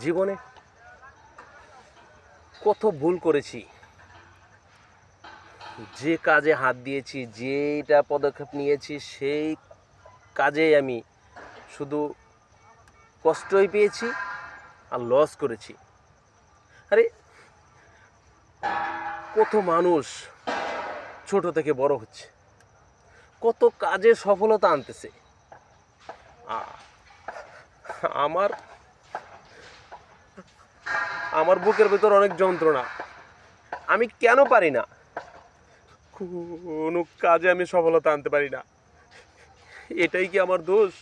জীবনে কত ভুল করেছি। যে কাজে হাত দিয়েছি যেটা পদক্ষেপ নিয়েছি, সেই কাজেই আমি শুধু কষ্টই পেয়েছি আর লস করেছি। আরে, কত মানুষ ছোট থেকে বড় হচ্ছে। কত কাজে সফলতা আনতেছে। আমার আমার বুকের ভেতর অনেক যন্ত্রণা। আমি কেন পারি না? কোনো কাজে আমি সফলতা আনতে পারি না। এটাই কি আমার দোষ?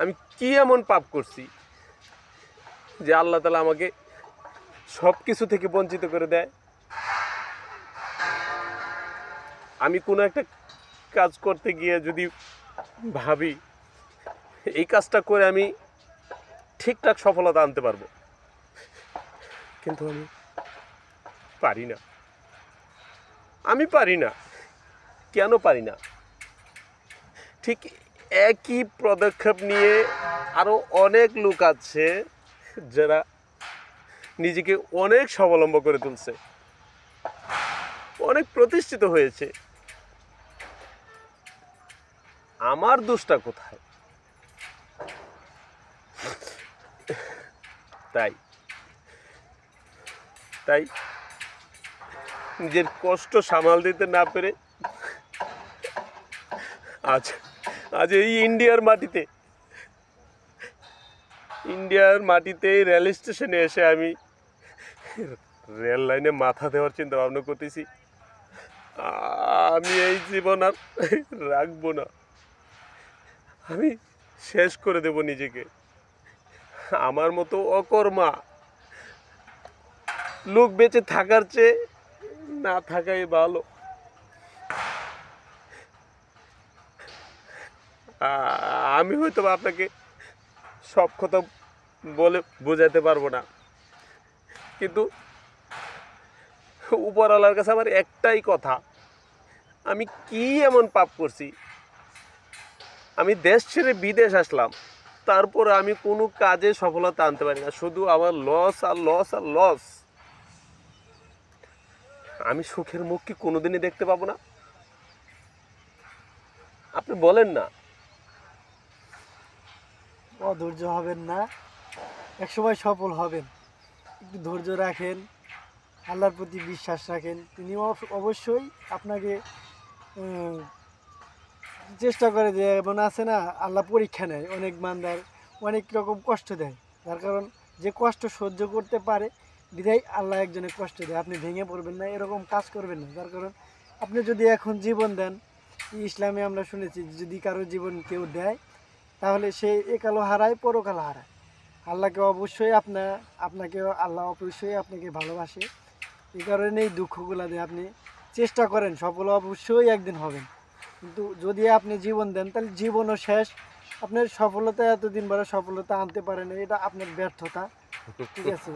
আমি কি এমন পাপ করছি যে আল্লাহ তালা আমাকে সব কিছু থেকে বঞ্চিত করে দেয়? আমি কোনো একটা কাজ করতে গিয়ে যদি ভাবি, এই কাজটা করে আমি ঠিকঠাক সফলতা আনতে পারব। কিন্তু আমি পারি না। আমি পারি না। কেন পারি না? ঠিক একই পদক্ষেপ নিয়ে আরও অনেক লোক আছে যারা নিজেকে অনেক স্বাবলম্ব করে তুলছে। অনেক প্রতিষ্ঠিত হয়েছে। আমার দোষটা কোথায়? তাই। তাই নিজের কষ্ট সামাল দিতে না পেরে আজ আজ এই ইন্ডিয়ার মাটিতে ইন্ডিয়ার মাটিতে রেল স্টেশনে এসে আমি রেল লাইনে মাথা দেওয়ার চিন্তা ভাবনা করতেছি। আমি এই জীবন আর রাখব না। আমি শেষ করে দেব নিজেকে। আমার মতো অকর্মা লোক বেঁচে থাকার চেয়ে না থাকাই ভালো। আমি হয়তো আপনাকে সব কথা বলে বোঝাতে পারব না। কিন্তু উপরওয়ালার কাছে আমার একটাই কথা, আমি কি এমন পাপ করছি? আমি দেশ ছেড়ে বিদেশ আসলাম, তারপরে আমি কোনো কাজে সফলতা আনতে পারি না, শুধু আমার লস আর লস আর লস আমি সুখের মুখ কি কোনোদিনই দেখতে পাবো না? আপনি বলেন না। অধৈর্য হবেন না। একসময় সফল হবেন। একটু ধৈর্য রাখেন। আল্লাহর প্রতি বিশ্বাস রাখেন। তিনি অব- অবশ্যই আপনাকে চেষ্টা করে যে এমন আছে না, আল্লাহ পরীক্ষা নেয়। অনেক মান্দার অনেক রকম কষ্ট দেয়। যার কারণ যে কষ্ট সহ্য করতে পারে বিধায় আল্লাহ একজনের কষ্ট দেয়, আপনি ভেঙে পড়বেন না, এরকম কাজ করবেন না। যার কারণ আপনি যদি এখন জীবন দেন ইসলামে আমরা শুনেছি, যদি কারও জীবন কেউ দেয়, তাহলে সে একালো হারায়, পরকালো হারায়। আল্লাহকে অবশ্যই আপনার আপনাকে আল্লাহ অবশ্যই আপনাকে ভালোবাসে। এই কারণেই দুঃখগুলা দিয়ে আপনি চেষ্টা করেন, সফল অবশ্যই একদিন হবেন। কিন্তু যদি আপনি জীবন দেন, তাহলে জীবনও শেষ। আপনার সফলতা এতদিন বড় সফলতা আনতে পারেন এটা আপনার ব্যর্থতা। ঠিক আছে।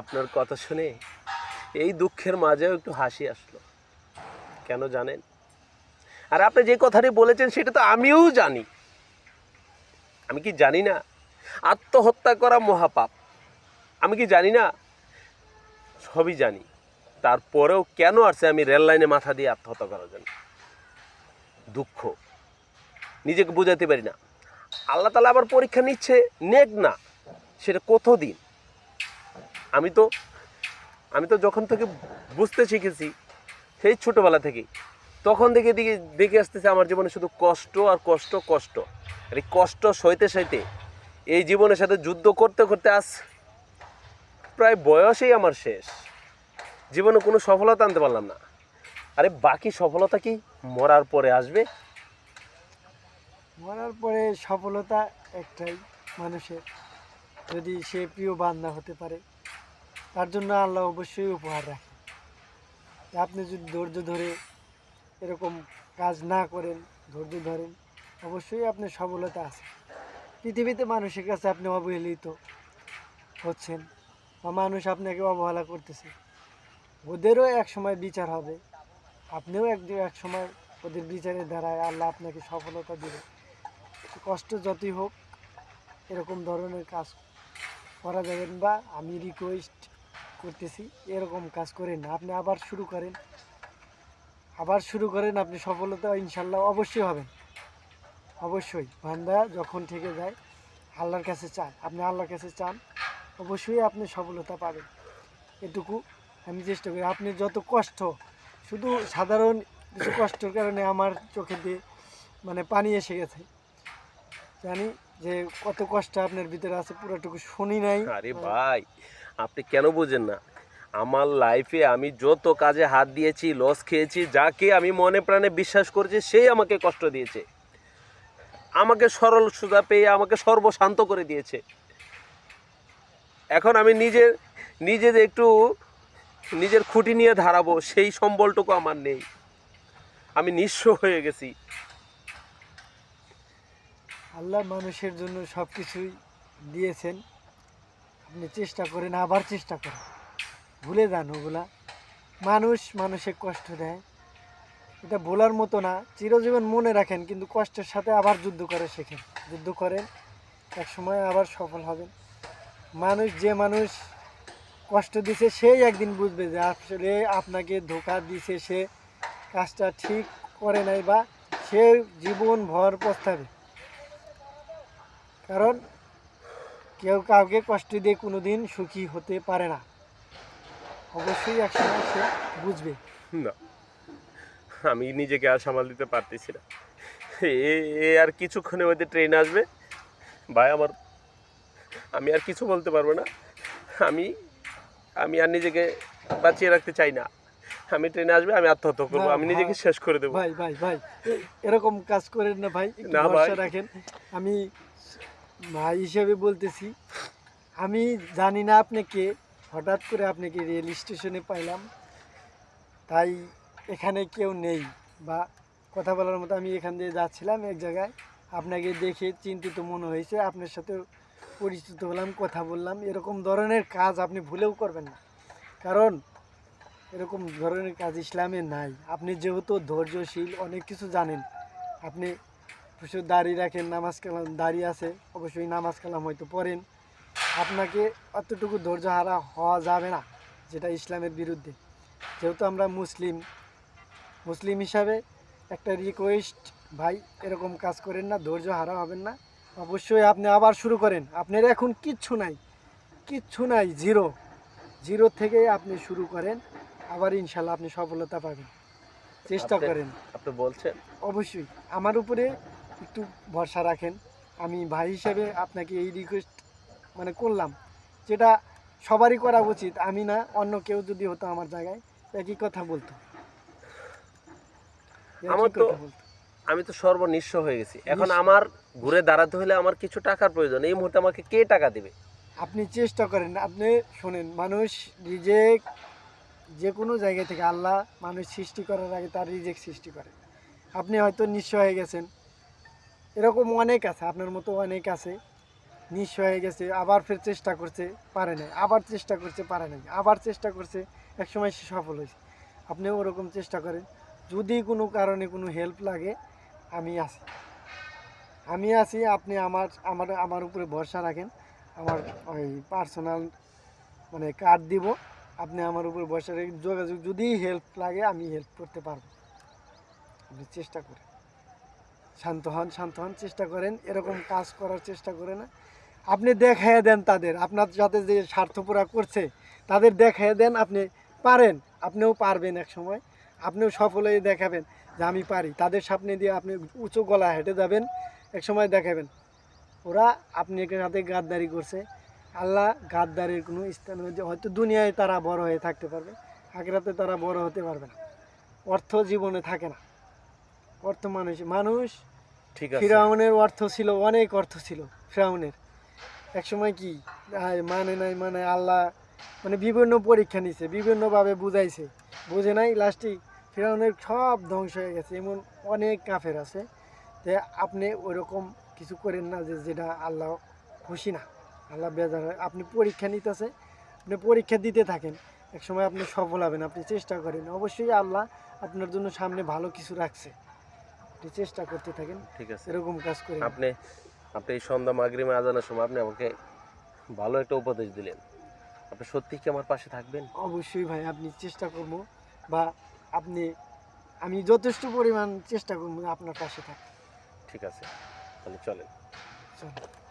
আপনার কথা শুনে এই দুঃখের মাঝেও একটু হাসি আসলো। কেন জানেন? আর আপনি যে কথাটি বলেছেন সেটা তো আমিও জানি। আমি কি জানি না? আত্মহত্যা করা মহাপাপ। আমি কি জানি না? সবই জানি। তারপরেও কেন আসছে আমি রেল লাইনে মাথা দিয়ে আত্মহত্যা করার জন্য? দুঃখ। নিজেকে বোঝাতে পারি না। আল্লাহ তালা আবার পরীক্ষা নিচ্ছে, নেক না, সেটা কত দিন আমি তো আমি তো যখন থেকে বুঝতে শিখেছি, সেই ছোটোবেলা থেকেই, তখন দেখে দিকে, দেখে আসতেছে আমার জীবনে শুধু কষ্ট আর কষ্ট কষ্ট। আর এই কষ্ট সইতে সইতে, এই জীবনের সাথে যুদ্ধ করতে করতে আস প্রায় বয়সেই আমার শেষ। জীবনে কোনো সফলতা আনতে পারলাম না। আরে বাকি সফলতা কি? মরার পরে আসবে। মরার পরে সফলতা একটাই মানুষের। যদি সে প্রিয় বান্দা হতে পারে, তার জন্য আল্লাহ অবশ্যই উপহার রাখে। আপনি যদি ধৈর্য ধরে এরকম কাজ না করেন, ধৈর্য ধরেন, অবশ্যই আপনার সফলতা আছে। পৃথিবীতে মানুষের কাছে আপনি অবহেলিত হচ্ছেন বা মানুষ আপনাকে অবহেলা করতেছে। ওদেরও এক সময় বিচার হবে। আপনিও এক এক সময় ওদের বিচারের দ্বারায় আল্লাহ আপনাকে সফলতা দেবে। কষ্ট যতই হোক, এরকম ধরনের কাজ করা যাবেন বা আমি রিকোয়েস্ট করতেছি, এরকম কাজ করেন আপনি আবার শুরু করেন। আবার শুরু করেন, আপনি সফলতা ইনশাল্লাহ অবশ্যই হবেন। অবশ্যই। বান্দা যখন থেকে যায়, আল্লাহর কাছে চান আপনি আল্লাহর কাছে চান, অবশ্যই আপনি সফলতা পাবেন। এটুকু আমি চেষ্টা করি। আপনি যত কষ্ট, শুধু সাধারণ কিছু কষ্টের কারণে আমার চোখে দিয়ে মানে পানি এসে গেছে। জানি যে কত কষ্ট আপনার ভিতরে আছে, পুরোটুকু শুনি নাই। আরে ভাই, আপনি কেন বোঝেন না? আমার লাইফে আমি যত কাজে হাত দিয়েছি লস খেয়েছি, যাকে আমি মনে প্রাণে বিশ্বাস করেছি, সেই আমাকে কষ্ট দিয়েছে। আমাকে সরল সুজা পেয়ে আমাকে সর্বশান্ত করে দিয়েছে। এখন আমি নিজের নিজে যে একটু, নিজের খুঁটি নিয়ে ধারাবো সেই সম্বলটুকু আমার নেই। আমি নিঃস্ব হয়ে গেছি। আল্লাহ মানুষের জন্য সব কিছুই দিয়েছেন। আপনি চেষ্টা করেন, আবার চেষ্টা করেন। ভুলে যান ওগুলা। মানুষ মানুষে কষ্ট দেয়। এটা বলার মতো না। চিরজীবন মনে রাখেন, কিন্তু কষ্টের সাথে আবার যুদ্ধ করে শেখেন। যুদ্ধ করেন এক সময় আবার সফল হবেন। মানুষ যে মানুষ কষ্ট দিছে, সেই একদিন বুঝবে যে আসলে আপনাকে ধোকা দিছে সে। কাজটা ঠিক করে নাই বা সে জীবন ভর পস্তাবে। কারণ কেউ কাউকে কষ্ট দিয়ে কোনো দিন সুখী হতে পারে না। অবশ্যই একসময় সে বুঝবে। না আমি নিজেকে আর সামাল দিতে পারতেছি না। এ এ আর কিছুক্ষণের মধ্যে ট্রেন আসবে। ভাই আমার আমি আর কিছু বলতে পারব না। আমি আমি আর নিজেকে বাঁচিয়ে রাখতে চাই না। আমি ট্রেনে আসবে আমি আত্মহত্যা করব। আমি নিজেকে শেষ করে দেবো। ভাই ভাই ভাই এরকম কাজ করেন না ভাই না। রাখেন। আমি ভাই হিসেবে বলতেছি, আমি জানি না আপনাকে, হঠাৎ করে আপনাকে রেল স্টেশনে পাইলাম। তাই এখানে কেউ নেই বা কথা বলার মতো আমি এখান দিয়ে যাচ্ছিলাম এক জায়গায়। আপনাকে দেখে চিন্তিত মনে হয়েছে, আপনার সাথে পরিচিত হলাম, কথা বললাম। এরকম ধরনের কাজ আপনি ভুলেও করবেন না। কারণ এরকম ধরনের কাজ ইসলামে নাই। আপনি যেহেতু ধৈর্যশীল, অনেক কিছু জানেন। আপনি প্রচুর দাড়ি রাখেন নামাজ কালাম দাড়ি আছে অবশ্যই নামাজ কালাম হয়তো পড়েন। আপনাকে অতটুকু ধৈর্য হারা হওয়া যাবে না যেটা ইসলামের বিরুদ্ধে। যেহেতু আমরা মুসলিম মুসলিম হিসাবে একটা রিকোয়েস্ট ভাই এরকম কাজ করেন না ধৈর্য হারা হবেন না। অবশ্যই আপনি আবার শুরু করেন। আপনার এখন কিচ্ছু নাই কিচ্ছু নাই জিরো জিরো থেকে আপনি শুরু করেন আবার ইনশাল্লাহ আপনি সফলতা পাবেন। চেষ্টা করেন। আপনি বলছেন? অবশ্যই। আমার উপরে একটু ভরসা রাখেন। আমি ভাই হিসেবে আপনাকে এই রিকোয়েস্ট মানে করলাম যেটা সবারই করা উচিত। আমি না অন্য কেউ যদি হতো আমার জায়গায় একই কথা বলতো। আমার তো-। আমি তো সর্বনিঃস্ব হয়ে গেছি। এখন আমার ঘুরে দাঁড়াতে হলে আমার কিছু টাকার প্রয়োজন। এই মুহূর্তে আমাকে কে টাকা দেবে? আপনি চেষ্টা করেন। আপনি শোনেন মানুষ রিজেক্ট যে কোনো জায়গা থেকে আল্লাহ মানুষ সৃষ্টি করার আগে তার রিজেক্ট সৃষ্টি করে। আপনি হয়তো নিঃস্ব হয়ে গেছেন। এরকম অনেক আছে, আপনার মতো অনেক আছে। নিঃস্ব হয়ে গেছে, আবার ফের চেষ্টা করছে, পারে নাই। আবার চেষ্টা করছে, পারে নাই। আবার চেষ্টা করছে, একসময় সে সফল হয়েছে। আপনিও ওরকম চেষ্টা করেন। যদি কোনো কারণে কোনো হেল্প লাগে, আমি আছি। আমি আছি, আপনি আমার আমার আমার উপরে ভরসা রাখেন। আমার ওই পার্সোনাল মানে কার্ড দিব। আপনি আমার উপর ভরসা রেখে যোগাযোগ, যদি হেল্প লাগে, আমি হেল্প করতে পারব। আপনি চেষ্টা করেন। শান্ত হন শান্ত হন, চেষ্টা করেন, এরকম কাজ করার চেষ্টা করে না আপনি দেখাইয়া দেন তাদের, আপনার সাথে যে স্বার্থপরা করছে, তাদের দেখাইয়া দেন, আপনি পারেন, আপনিও পারবেন এক সময়। আপনিও সফল হয়ে দেখাবেন যে আমি পারি। তাদের সামনে দিয়ে আপনি উঁচু গলা হেঁটে যাবেন, এক সময় দেখাবেন। ওরা আপনি সাথে গাদ্দারি করছে। আল্লাহ গাদ্দারির কোনো স্থান হয়েছে, হয়তো দুনিয়ায় তারা বড় হয়ে থাকতে পারবে, আখেরাতে তারা বড় হতে পারবে না। অর্থ জীবনে থাকে না। অর্থ মানুষ মানুষ ঠিক আছে। ফিরাউনের অর্থ ছিল অনেক অর্থ ছিল ফিরাউনের। একসময় কি মানে নাই মানে আল্লাহ মানে বিভিন্ন পরীক্ষা নিছে বিভিন্নভাবে বুঝাইছে। বুঝে নাই লাস্টে ফিরাউনের সব ধ্বংস হয়ে গেছে এমন অনেক কাফের আছে যে আপনি ওইরকম কিছু করেন না যে যেটা আল্লাহ খুশি না। আল্লাহ বেজার হয়। আপনি পরীক্ষা নিতেছে আপনি পরীক্ষা দিতে থাকেন এক সময় আপনি সফল হবেন আপনি চেষ্টা করেন। অবশ্যই আল্লাহ আপনার জন্য সামনে ভালো কিছু রাখছে। একটু চেষ্টা করতে থাকেন ঠিক আছে। এরকম কাজ করে আপনি আপনি এই সন্ধ্যা মাগরিমে আজানের সময় আপনি আমাকে ভালো একটা উপদেশ দিলেন। আপনি সত্যি কি আমার পাশে থাকবেন? অবশ্যই ভাই আপনি চেষ্টা করব বা আপনি আমি যথেষ্ট পরিমাণ চেষ্টা করব আপনার পাশে থাকতে ঠিক আছে তাহলে চলেন। চলুন।